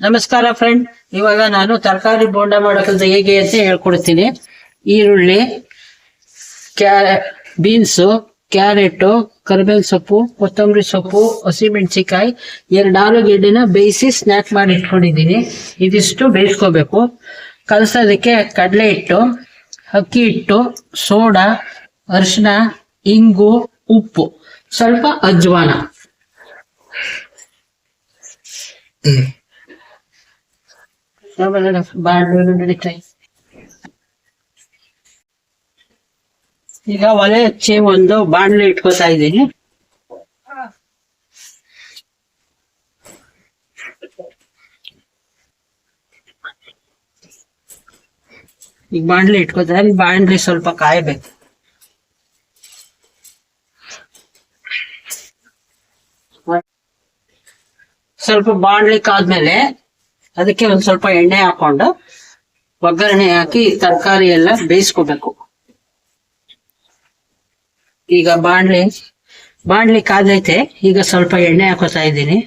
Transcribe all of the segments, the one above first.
ನಮಸ್ಕಾರ ಫ್ರೆಂಡ್ ಇವಾಗ ನಾನು ತರಕಾರಿ ಬೋಂಡ ಮಾಡೋದು ಹೇಗೆ ಅಂತ ಹೇಳ್ಕೊಡ್ತೀನಿ. ಈರುಳ್ಳಿ, ಕ್ಯಾ, ಬೀನ್ಸು, ಕ್ಯಾರೆಟು, ಕರಿಬೇವಿನ ಸೊಪ್ಪು, ಕೊತ್ತಂಬರಿ ಸೊಪ್ಪು ಹಸಿಮೆಣಸಿಕಾಯಿ ಎರಡು ಆಲೂಗೆಡ್ಡೆನ ಬೇಯಿಸಿ ಸ್ನ್ಯಾಕ್ ಮಾಡಿ ಇಟ್ಕೊಂಡಿದ್ದೀನಿ. ಇದಿಷ್ಟು ಬೇಯಿಸ್ಕೋಬೇಕು. ಕಲಸೋದಕ್ಕೆ ಕಡಲೆ ಹಿಟ್ಟು, ಅಕ್ಕಿ ಹಿಟ್ಟು, ಸೋಡಾ ಅರಿಶಿನ ಇಂಗು, ಉಪ್ಪು. ಸ್ವಲ್ಪ ಅಜ್ವಾನ. ಈಗ ಒಲೆ ಹಚ್ಚಿ ಒಂದು ಬಾಣ್ಲಿ ಇಟ್ಕೋತಾ ಇದ್ದೀನಿ ಈಗ ಬಾಣ್ಲಿ ಇಟ್ಕೋತಾ ಇದ್ದೀನಿ. ಬಾಣ್ಲಿ ಸ್ವಲ್ಪ ಕಾಯಬೇಕು ಸ್ವಲ್ಪ ಬಾಣ್ಲಿ ಕಾದ್ಮೇಲೆ ಅದಕ್ಕೆ ಒಂದ್ ಸ್ವಲ್ಪ ಎಣ್ಣೆ ಹಾಕೊಂಡು ಒಗ್ಗರಣೆ ಹಾಕಿ ತರಕಾರಿ ಎಲ್ಲ ಬೇಯಿಸ್ಕೋಬೇಕು. ಈಗ ಬಾಣ್ಲಿ ಬಾಣ್ಲಿ ಕಾದೈತೆ, ಈಗ ಸ್ವಲ್ಪ ಎಣ್ಣೆ ಹಾಕೋತಾ ಇದ್ದೀನಿ.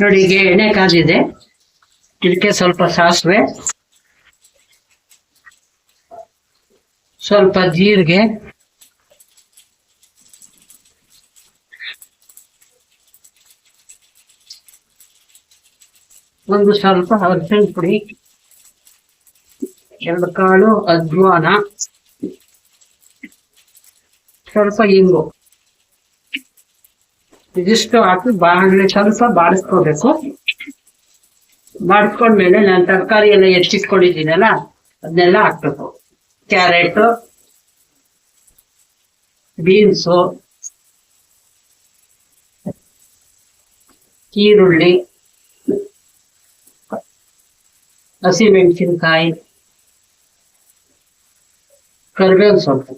ನೋಡಿ ಈಗ ಎಣ್ಣೆ ಕಾದಿದೆ ಇದಕ್ಕೆ ಸ್ವಲ್ಪ ಸಾಸಿವೆ. ಸ್ವಲ್ಪ ಜೀರಿಗೆ. ಒಂದು ಸ್ವಲ್ಪ ಅರಿಶಿನ ಪುಡಿ. ಎರಡು ಕಾಳು ಅಜ್ವಾನ. ಸ್ವಲ್ಪ ಇಂಗು. ಇದಿಷ್ಟು ಹಾಕಿ ಬಾಣಲೆ ಸ್ವಲ್ಪ ಬಾಡಿಸ್ಕೋಬೇಕು. ಬಾಡಿಸ್ಕೊಂಡ್ಮೇಲೆ ನಾನು ತರಕಾರಿ ಎಲ್ಲ ಹೆಚ್ಚಿಟ್ಕೊಂಡಿದ್ದೀನಲ್ಲ ಅದನ್ನೆಲ್ಲ ಹಾಕ್ಬೇಕು. ಕ್ಯಾರೆಟ್, ಬೀನ್ಸು, ಈರುಳ್ಳಿ, ಹಸಿಮೆಣಸಿನಕಾಯಿ ಕರಿಬೇವು ಸೊಪ್ಪು.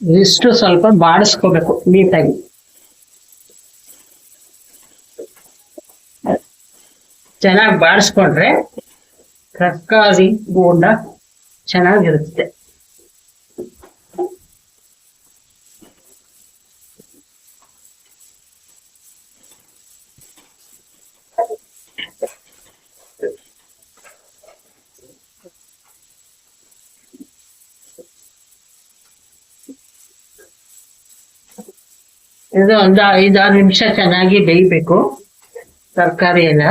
ಇಷ್ಟು ಸ್ವಲ್ಪ ಬಾಡಿಸ್ಕೋಬೇಕು ನೀಟಾಗಿ. ಚೆನ್ನಾಗಿ ಬಾಡಿಸ್ಕೊಂಡ್ರೆ ತರಕಾರಿ ಬೋಂಡ ಚೆನ್ನಾಗಿರುತ್ತೆ. ಇದು ಒಂದು ಐದಾರು ನಿಮಿಷ ಚೆನ್ನಾಗಿ ಬೇಯಬೇಕು. ತರಕಾರಿ ಎಲ್ಲ.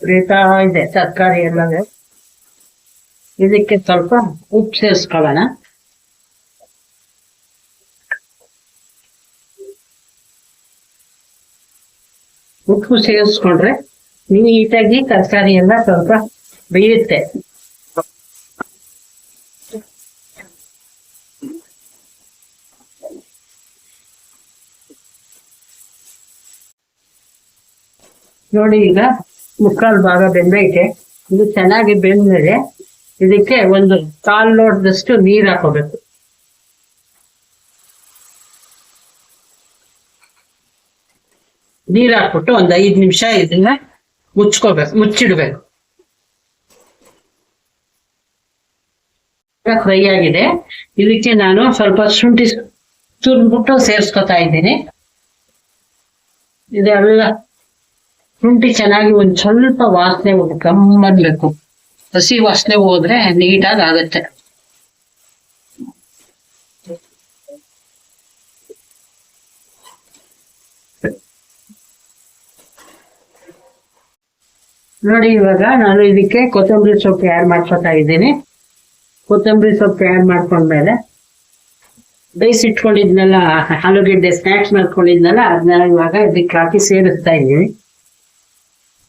ಬೇಯ್ತಾ ಇದೆ ತರಕಾರಿ ಎಲ್ಲ ಇದಕ್ಕೆ ಸ್ವಲ್ಪ ಉಪ್ಪು ಸೇರಿಸ್ಕೊಳ್ಳೋಣ. ಉಪ್ಪು ಸೇರಿಸ್ಕೊಂಡ್ರೆ ನೀಟಾಗಿ ತರಕಾರಿ ಎಲ್ಲ ಸ್ವಲ್ಪ ಬೇಯುತ್ತೆ. ನೋಡಿ ಈಗ ಮುಕ್ಕಾಲು ಭಾಗ ಬೆಂದೈತೆ ಇದು ಚೆನ್ನಾಗಿ ಬೆಂದ್ಮೇಲೆ ಇದಕ್ಕೆ ಒಂದು ಕಾಲ್ ಲೋಟದಷ್ಟು ನೀರ್ ಹಾಕೋಬೇಕು. ನೀರ್ ಹಾಕ್ಬಿಟ್ಟು ಒಂದ್ ಐದ್ ನಿಮಿಷ ಇದನ್ನ ಮುಚ್ಕೋಬೇಕು, ಮುಚ್ಚಿಡ್ಬೇಕು. ಫ್ರೈ ಆಗಿದೆ. ಇದಕ್ಕೆ ನಾನು ಸ್ವಲ್ಪ ಶುಂಠಿ ತುರ್ಬಿಟ್ಟು ಸೇರಿಸ್ಕೊತಾ ಇದ್ದೀನಿ. ಇದೆಲ್ಲ ಶುಂಠಿ ಚೆನ್ನಾಗಿ ಒಂದ್ ಸ್ವಲ್ಪ ವಾಸನೆ ಗಮ್ಮನ್ಬೇಕು ಹಸಿ ವಾಸನೆ ಹೋದ್ರೆ ನೀಟಾಗಿ ಆಗತ್ತೆ. ನೋಡಿ, ಇವಾಗ ನಾನು ಇದಕ್ಕೆ ಕೊತ್ತಂಬರಿ ಸೊಪ್ಪು ಆ್ಯಡ್ ಮಾಡ್ಕೊತಾ ಇದ್ದೀನಿ. ಕೊತ್ತಂಬರಿ ಸೊಪ್ಪು ಆ್ಯಡ್ ಮಾಡ್ಕೊಂಡ್ಮೇಲೆ ಬೇಯಿಸಿಟ್ಕೊಂಡಿದ್ನೆಲ್ಲ ಆಲೂಗೆಡ್ಡೆ ಸ್ನ್ಯಾಕ್ಸ್ ಮಾಡ್ಕೊಂಡಿದ್ನಲ್ಲ ಅದನ್ನ ಇವಾಗ ಇದಕ್ಕೆ ಹಾಕಿ ಸೇರಿಸ್ತಾ ಇದ್ದೀನಿ.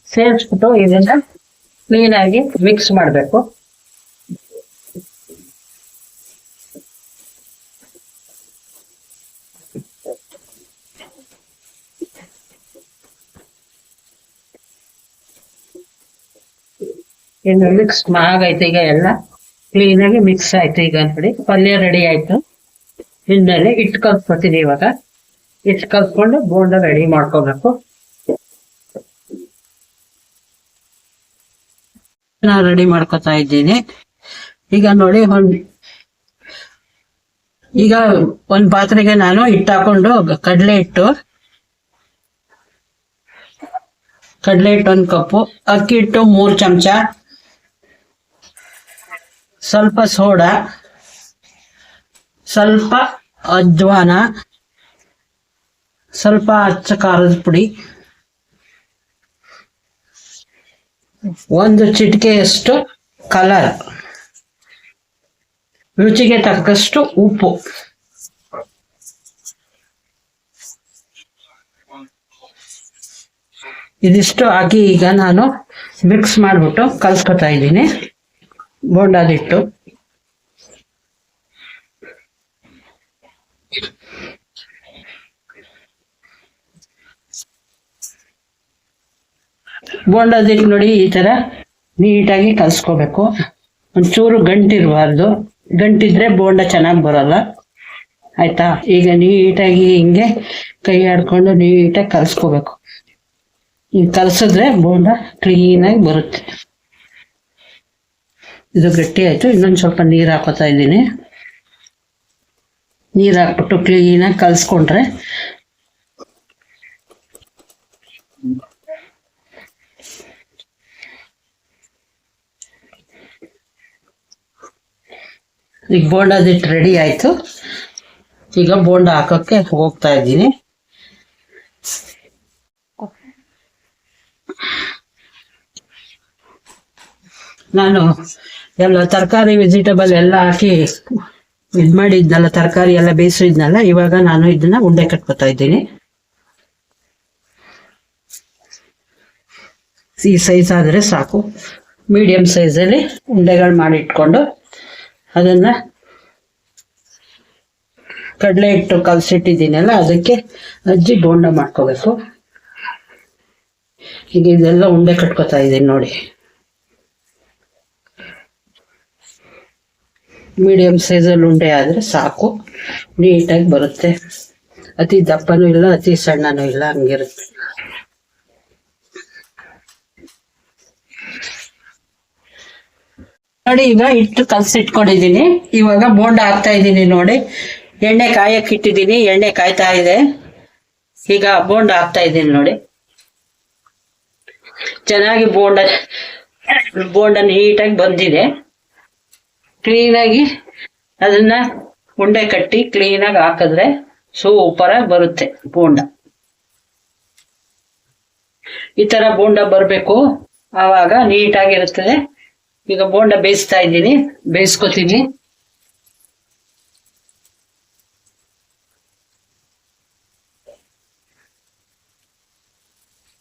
ಸೇರಿಸ್ಬಿಟ್ಟು ಇದನ್ನ ಕ್ಲೀನಾಗಿ ಮಿಕ್ಸ್ ಮಾಡಬೇಕು. ಇನ್ನು ಮಿಕ್ಸ್ ಆಗೈತೆ ಈಗ ಎಲ್ಲ. ಕ್ಲೀನಾಗಿ ಮಿಕ್ಸ್ ಆಯ್ತು ಈಗ ನೋಡಿ. ಪಲ್ಯ ರೆಡಿ ಆಯ್ತು. ಇನ್ಮೇಲೆ ಹಿಟ್ಟು ಕಲ್ಸ್ಕೊತೀನಿ ಇವಾಗ. ಹಿಟ್ಟು ಕಲ್ಸ್ಕೊಂಡು ಬೋಂಡ ರೆಡಿ ಮಾಡ್ಕೋಬೇಕು. ನಾ ರೆಡಿ ಮಾಡ್ಕೊತಾ ಇದ್ದೀನಿ. ಈಗ ನೋಡಿ ಒಂದ್, ಈಗ ಒಂದ್ ಪಾತ್ರೆಗೆ ನಾನು ಹಿಟ್ಟು ಹಾಕೊಂಡು ಕಡಲೆ ಹಿಟ್ಟು ಕಡಲೆ ಹಿಟ್ಟು ಒಂದ್ ಕಪ್ಪು, ಅಕ್ಕಿ ಹಿಟ್ಟು ಮೂರ್ ಚಮಚ, ಸ್ವಲ್ಪ ಸೋಡಾ, ಸ್ವಲ್ಪ ಅಜ್ವಾನ, ಸ್ವಲ್ಪ ಅಚ್ಚ ಖಾರದ ಪುಡಿ ಒಂದು ಚಿಟಿಕೆಯಷ್ಟು ಕಲರ್ ರುಚಿಗೆ ತಕ್ಕಷ್ಟು ಉಪ್ಪು. ಇದಿಷ್ಟು ಹಾಕಿ ಈಗ ನಾನು ಮಿಕ್ಸ್ ಮಾಡಿಬಿಟ್ಟು ಕಲ್ಸ್ಕೊತಾ ಇದ್ದೀನಿ. ಬೋಂಡಾದಿಟ್ಟು. ಬೋಂಡದಿಟ್ಟು ನೋಡಿ ಈ ತರ ನೀಟಾಗಿ ಕಲ್ಸ್ಕೋಬೇಕು. ಒಂಚೂರು ಗಂಟಿರಬಾರ್ದು. ಗಂಟಿದ್ರೆ ಬೋಂಡ ಚೆನ್ನಾಗಿ ಬರಲ್ಲ. ಆಯ್ತಾ? ಈಗ ನೀಟಾಗಿ ಹಿಂಗೆ ಕೈ ಆಡ್ಕೊಂಡು ನೀಟಾಗಿ ಕಲ್ಸ್ಕೋಬೇಕು. ಈಗ ಕಲ್ಸಿದ್ರೆ ಬೋಂಡ ಕ್ಲೀನಾಗಿ ಬರುತ್ತೆ. ಇದು ಗಟ್ಟಿ ಆಯಿತು. ಇನ್ನೊಂದು ಸ್ವಲ್ಪ ನೀರು ಹಾಕೋತಾ ಇದ್ದೀನಿ. ನೀರು ಹಾಕ್ಬಿಟ್ಟು ಕ್ಲೀನಾಗಿ ಕಲ್ಸ್ಕೊಂಡ್ರೆ ಈಗ ಬೋಂಡದಿಟ್ಟು ರೆಡಿ ಆಯಿತು. ಈಗ ಬೋಂಡ ಹಾಕೋಕ್ಕೆ ಹೋಗ್ತಾ ಇದ್ದೀನಿ. ನಾನು ಎಲ್ಲ ತರಕಾರಿ ವೆಜಿಟೇಬಲ್ ಎಲ್ಲ ಹಾಕಿ ಇದು ಮಾಡಿದ್ನಲ್ಲ, ತರಕಾರಿ ಎಲ್ಲ ಬೇಯಿಸಿದ್ನಲ್ಲ, ಇವಾಗ ನಾನು ಇದನ್ನ ಉಂಡೆ ಕಟ್ಕೊತಾ ಇದ್ದೀನಿ. ಈ ಸೈಜ್ ಆದರೆ ಸಾಕು. ಮೀಡಿಯಂ ಸೈಜಲ್ಲಿ ಉಂಡೆಗಳು ಮಾಡಿ ಇಟ್ಕೊಂಡು. ಅದನ್ನ ಕಡಲೆ ಹಿಟ್ಟು ಕಲಸಿಟ್ಟಿದ್ದೀನಲ್ಲ, ಅದಕ್ಕೆ ಅಜ್ಜಿ ಬೋಂಡ ಮಾಡ್ಕೋಬೇಕು. ಈಗ ಇದೆಲ್ಲ ಉಂಡೆ ಕಟ್ಕೋತಾ ಇದ್ದೀನಿ ನೋಡಿ. ಮೀಡಿಯಂ ಸೈಜಲ್ಲಿ ಉಂಡೆ ಆದರೆ ಸಾಕು. ನೀಟಾಗಿ ಬರುತ್ತೆ. ಅತಿ ದಪ್ಪನೂ ಇಲ್ಲ, ಅತಿ ಸಣ್ಣನೂ ಇಲ್ಲ, ಹಂಗಿರುತ್ತೆ. ನೋಡಿ ಈಗ ಹಿಟ್ಟು ಕಲ್ಸಿಟ್ಕೊಂಡಿದ್ದೀನಿ ಇವಾಗ ಬೋಂಡ ಹಾಕ್ತಾ ಇದ್ದೀನಿ ನೋಡಿ. ಎಣ್ಣೆ ಕಾಯಕ್ಕೆ ಇಟ್ಟಿದ್ದೀನಿ. ಎಣ್ಣೆ ಕಾಯ್ತಾ ಇದೆ. ಈಗ ಬೋಂಡ ಹಾಕ್ತಾ ಇದ್ದೀನಿ ನೋಡಿ. ಚೆನ್ನಾಗಿ ಬೋಂಡ ಬೋಂಡ ನೀಟಾಗಿ ಬಂದಿದೆ. ಕ್ಲೀನಾಗಿ ಅದನ್ನ ಉಂಡೆ ಕಟ್ಟಿ ಕ್ಲೀನಾಗಿ ಹಾಕಿದ್ರೆ ಸೂಪರ್ ಆಗಿ ಬರುತ್ತೆ ಬೋಂಡ. ಈ ತರ ಬೋಂಡ ಬರಬೇಕು. ಆವಾಗ ನೀಟಾಗಿರುತ್ತದೆ. ಈಗ ಬೋಂಡ ಬೇಯಿಸ್ತಾ ಇದ್ದೀನಿ ಬೇಯಿಸ್ಕೊತೀನಿ.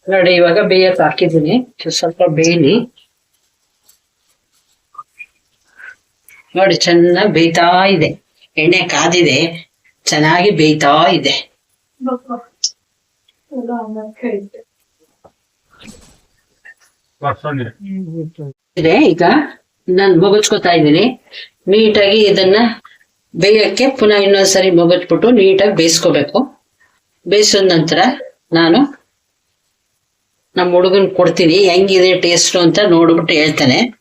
ನೋಡಿ ಇವಾಗ ಬೇಯಕ್ ಹಾಕಿದ್ದೀನಿ. ಸ್ವಲ್ಪ ಬೇಯಲಿ. ನೋಡಿ ಚೆನ್ನಾಗಿ ಬೇಯ್ತಾ ಇದೆ. ಎಣ್ಣೆ ಕಾದಿದೆ. ಚೆನ್ನಾಗಿ ಬೇಯ್ತಾ ಇದೆ. ಇದೆ. ಈಗ ನಾನು ಮೊಗಚ್ಕೋತಾ ಇದ್ದೀನಿ. ನೀಟಾಗಿ ಇದನ್ನ ಬೇಯಕ್ಕೆ ಪುನಃ ಇನ್ನೊಂದ್ಸರಿ ಮೊಗಚ್ಬಿಟ್ಟು ನೀಟಾಗಿ ಬೇಯಿಸ್ಕೋಬೇಕು. ಬೇಯಿಸಿದ ನಂತರ ನಾನು ನಮ್ಮ ಹುಡುಗನ್ ಕೊಡ್ತೀನಿ. ಹೆಂಗಿದೆ ಟೇಸ್ಟ್ ಅಂತ ನೋಡ್ಬಿಟ್ಟು ಹೇಳ್ತಾನೆ.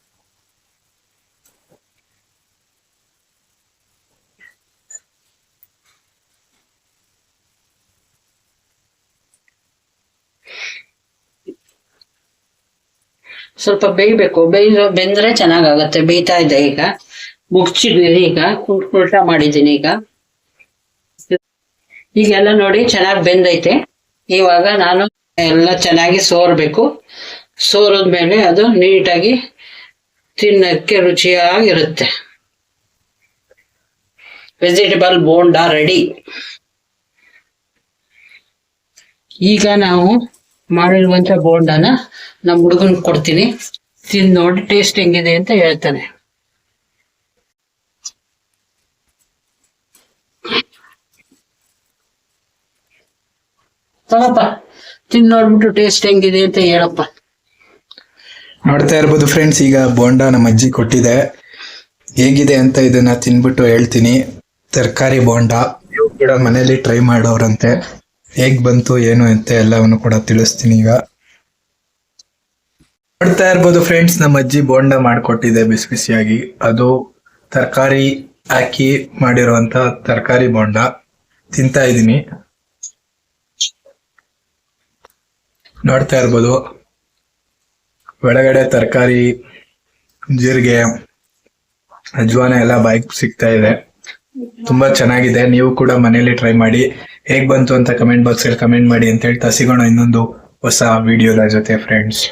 ಸ್ವಲ್ಪ ಬೇಯ್ಬೇಕು. ಬೇಯ್ದು ಬೆಂದ್ರೆ ಚೆನ್ನಾಗಾಗತ್ತೆ. ಬೇಯ್ತಾ ಇದೆ ಈಗ. ಮುಗ್ಚಿದ್ದೀನಿ ಈಗ. ಉಲ್- ಉಲ್ಟಾ ಮಾಡಿದ್ದೀನಿ ಈಗ. ಈಗೆಲ್ಲ ನೋಡಿ ಚೆನ್ನಾಗಿ ಬೆಂದೈತೆ. ಇವಾಗ ನಾನು ಎಲ್ಲ ಚೆನ್ನಾಗಿ ಸೋರ್ಬೇಕು. ಸೋರಿದ್ಮೇಲೆ ಮೇಲೆ ಅದು ನೀಟಾಗಿ ತಿನ್ನಕ್ಕೆ ರುಚಿಯಾಗಿರುತ್ತೆ. ವೆಜಿಟೇಬಲ್ ಬೋಂಡ ರೆಡಿ ಈಗ ನಾವು ಮಾಡಿರುವಂತ ಬೋಂಡಾನ ನಮ್ಮ ಹುಡುಗನ್ ಕೊಡ್ತೀನಿ. ತಿಂದು ನೋಡಿ ಟೇಸ್ಟ್ ಹೆಂಗಿದೆ ಅಂತ ಹೇಳ್ತಾನೆ. ತಗಪ್ಪ ತಿಂದು ನೋಡ್ಬಿಟ್ಟು ಟೇಸ್ಟ್ ಹೆಂಗಿದೆ ಅಂತ ಹೇಳಪ್ಪ. ನೋಡ್ತಾ ಇರ್ಬೋದು ಫ್ರೆಂಡ್ಸ್ ಈಗ ಬೋಂಡ ನಮ್ಮ ಅಜ್ಜಿ ಕೊಟ್ಟಿದೆ. ಹೇಗಿದೆ ಅಂತ ಇದನ್ನ ತಿನ್ಬಿಟ್ಟು ಹೇಳ್ತೀನಿ. ತರಕಾರಿ ಬೋಂಡ, ನೀವು ಕೂಡ ಮನೇಲಿ ಟ್ರೈ ಮಾಡೋರಂತೆ. ಹೇಗ್ ಬಂತು, ಏನು ಅಂತ ಎಲ್ಲವನ್ನು ಕೂಡ ತಿಳಿಸ್ತೀನಿ ಈಗ. ನೋಡ್ತಾ ಇರ್ಬೋದು ಫ್ರೆಂಡ್ಸ್ ನಮ್ಮ ಅಜ್ಜಿ ಬೋಂಡ ಮಾಡಿಕೊಟ್ಟಿದೆ ಬಿಸಿ ಬಿಸಿಯಾಗಿ. ಅದು ತರಕಾರಿ ಹಾಕಿ ಮಾಡಿರುವಂತ ತರಕಾರಿ ಬೋಂಡ. ತಿಂತಾ ಇದೀನಿ ನೋಡ್ತಾ ಇರ್ಬೋದು. ಒಳಗಡೆ ತರಕಾರಿ, ಜೀರಿಗೆ, ಅಜ್ವಾನ ಎಲ್ಲ ಬೈಕ್ ಸಿಗ್ತಾ ಇದೆ. ತುಂಬಾ ಚೆನ್ನಾಗಿದೆ. ನೀವು ಕೂಡ ಮನೇಲಿ ಟ್ರೈ ಮಾಡಿ. ಹೇಗ್ ಬಂತು ಅಂತ ಕಮೆಂಟ್ ಬಾಕ್ಸಲ್ಲಿ ಕಮೆಂಟ್ ಮಾಡಿ ಅಂತ ಹೇಳ್ತಾ ಸಿಗೋಣ ಇನ್ನೊಂದು ಹೊಸ ವಿಡಿಯೋದ ಜೊತೆ ಫ್ರೆಂಡ್ಸ್